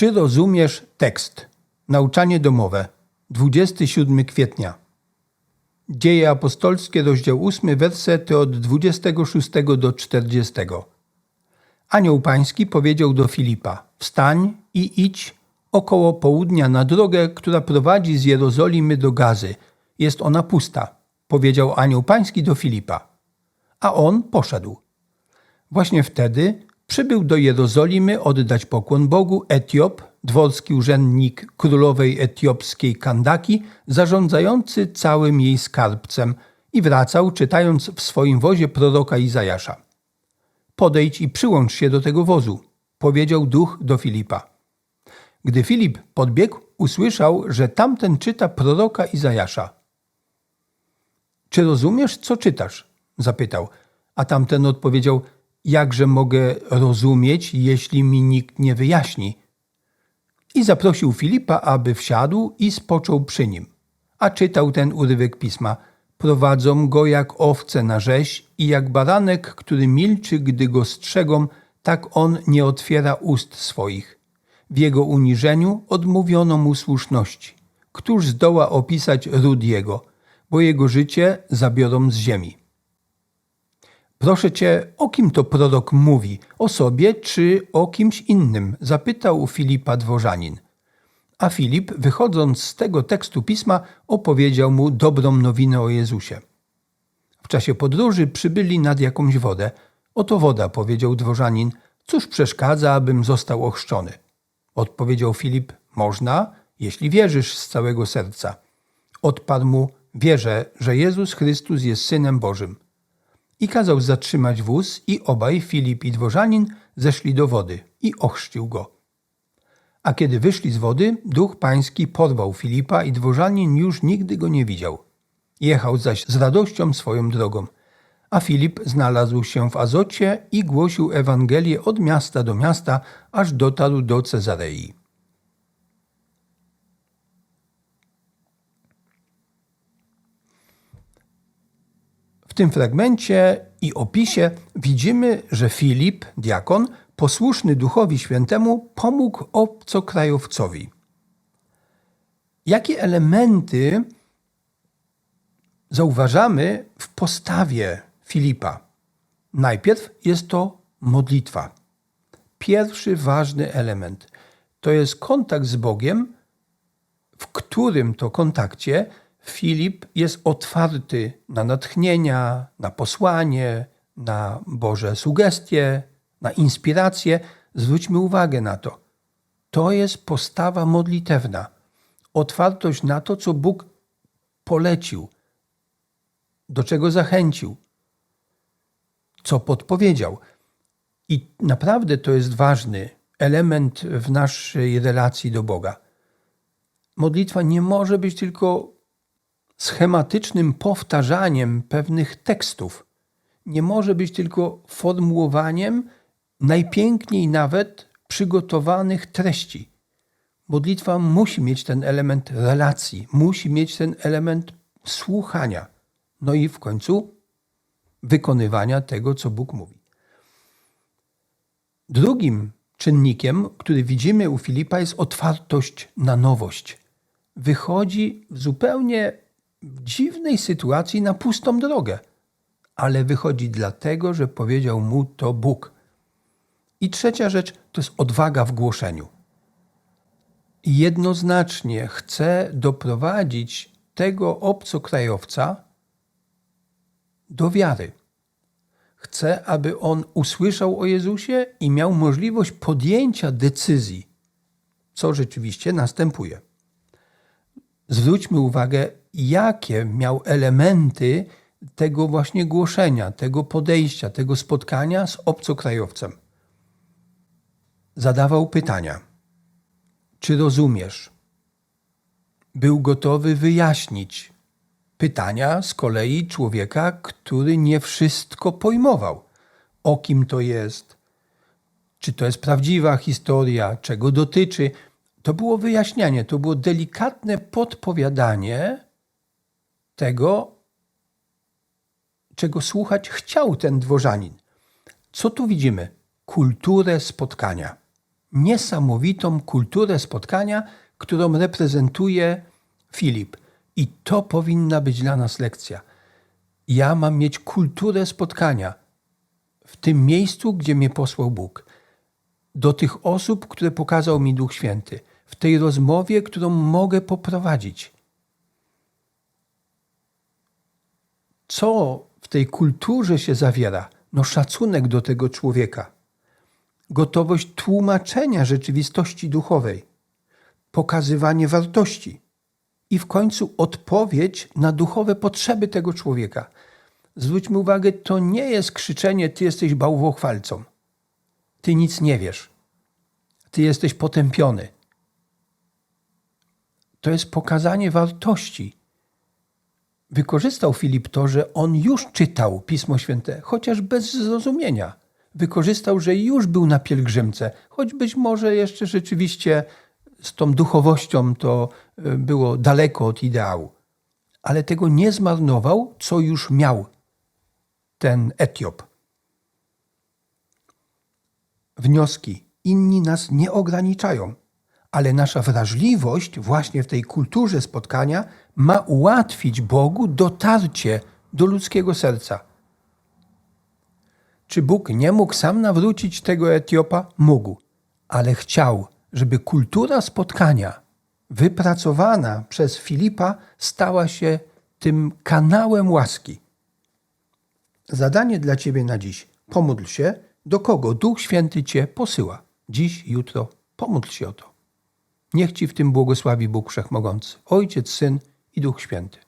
Czy rozumiesz tekst? Nauczanie domowe. 27 kwietnia. Dzieje apostolskie, rozdział 8, wersety od 26 do 40. Anioł pański powiedział do Filipa: Wstań i idź około południa na drogę, która prowadzi z Jerozolimy do Gazy. Jest ona pusta, powiedział anioł pański do Filipa. A on poszedł. Właśnie wtedy przybył do Jerozolimy oddać pokłon Bogu Etiop, dworski urzędnik królowej etiopskiej Kandaki, zarządzający całym jej skarbcem i wracał, czytając w swoim wozie proroka Izajasza. Podejdź i przyłącz się do tego wozu, powiedział duch do Filipa. Gdy Filip podbiegł, usłyszał, że tamten czyta proroka Izajasza. Czy rozumiesz, co czytasz? zapytał, a tamten odpowiedział: Jakże mogę rozumieć, jeśli mi nikt nie wyjaśni? I zaprosił Filipa, aby wsiadł i spoczął przy nim. A czytał ten urywek pisma: Prowadzą go jak owce na rzeź i jak baranek, który milczy, gdy go strzegą, tak on nie otwiera ust swoich. W jego uniżeniu odmówiono mu słuszności. Któż zdoła opisać ród jego, bo jego życie zabiorą z ziemi. Proszę cię, o kim to prorok mówi? O sobie czy o kimś innym? Zapytał Filipa dworzanin. A Filip, wychodząc z tego tekstu pisma, opowiedział mu dobrą nowinę o Jezusie. W czasie podróży przybyli nad jakąś wodę. Oto woda, powiedział dworzanin. Cóż przeszkadza, abym został ochrzczony? Odpowiedział Filip: Można, jeśli wierzysz z całego serca. Odparł mu: Wierzę, że Jezus Chrystus jest synem Bożym. I kazał zatrzymać wóz, i obaj, Filip i dworzanin, zeszli do wody i ochrzcił go. A kiedy wyszli z wody, duch pański porwał Filipa i dworzanin już nigdy go nie widział. Jechał zaś z radością swoją drogą. A Filip znalazł się w Azocie i głosił Ewangelię od miasta do miasta, aż dotarł do Cezarei. Tym fragmencie i opisie widzimy, że Filip, diakon, posłuszny Duchowi Świętemu, pomógł obcokrajowcowi. Jakie elementy zauważamy w postawie Filipa? Najpierw jest to modlitwa. Pierwszy ważny element to jest kontakt z Bogiem, w którym to kontakcie Filip jest otwarty na natchnienia, na posłanie, na Boże sugestie, na inspirację. Zwróćmy uwagę na to. To jest postawa modlitewna. Otwartość na to, co Bóg polecił, do czego zachęcił, co podpowiedział. I naprawdę to jest ważny element w naszej relacji do Boga. Modlitwa nie może być tylko schematycznym powtarzaniem pewnych tekstów. Nie może być tylko formułowaniem najpiękniej nawet przygotowanych treści. Modlitwa musi mieć ten element relacji, musi mieć ten element słuchania, no i w końcu wykonywania tego, co Bóg mówi. Drugim czynnikiem, który widzimy u Filipa, jest otwartość na nowość. Wychodzi w zupełnie dziwnej sytuacji na pustą drogę, ale wychodzi dlatego, że powiedział mu to Bóg. I trzecia rzecz to jest odwaga w głoszeniu. Jednoznacznie chce doprowadzić tego obcokrajowca do wiary. Chce, aby on usłyszał o Jezusie i miał możliwość podjęcia decyzji, co rzeczywiście następuje. Zwróćmy uwagę, jakie miał elementy tego właśnie głoszenia, tego podejścia, tego spotkania z obcokrajowcem. Zadawał pytania. Czy rozumiesz? Był gotowy wyjaśnić pytania z kolei człowieka, który nie wszystko pojmował. O kim to jest? Czy to jest prawdziwa historia? Czego dotyczy? To było wyjaśnianie, to było delikatne podpowiadanie tego, czego słuchać chciał ten dworzanin. Co tu widzimy? Kulturę spotkania. niesamowitą kulturę spotkania, którą reprezentuje Filip. I to powinna być dla nas lekcja. Ja mam mieć kulturę spotkania w tym miejscu, gdzie mnie posłał Bóg. Do tych osób, które pokazał mi Duch Święty. W tej rozmowie, którą mogę poprowadzić. Co w tej kulturze się zawiera? No szacunek do tego człowieka, gotowość tłumaczenia rzeczywistości duchowej, pokazywanie wartości i w końcu odpowiedź na duchowe potrzeby tego człowieka. Zwróćmy uwagę, to nie jest krzyczenie: Ty jesteś bałwochwalcą, ty nic nie wiesz, ty jesteś potępiony. To jest pokazanie wartości wykorzystał Filip to, że on już czytał Pismo Święte, chociaż bez zrozumienia. Wykorzystał, że już był na pielgrzymce, choć być może jeszcze rzeczywiście z tą duchowością to y, było daleko od ideału. Ale tego nie zmarnował, co już miał ten Etiop. Wnioski. Inni nas nie ograniczają ale nasza wrażliwość właśnie w tej kulturze spotkania ma ułatwić Bogu dotarcie do ludzkiego serca. Czy Bóg nie mógł sam nawrócić tego Etiopa? Mógł, ale chciał, żeby kultura spotkania wypracowana przez Filipa stała się tym kanałem łaski. Zadanie dla Ciebie na dziś. Pomódl się, do kogo Duch Święty Cię posyła. Dziś, jutro. Pomódl się o to. Niech Ci w tym błogosławi Bóg Wszechmogący, Ojciec, Syn i Duch Święty.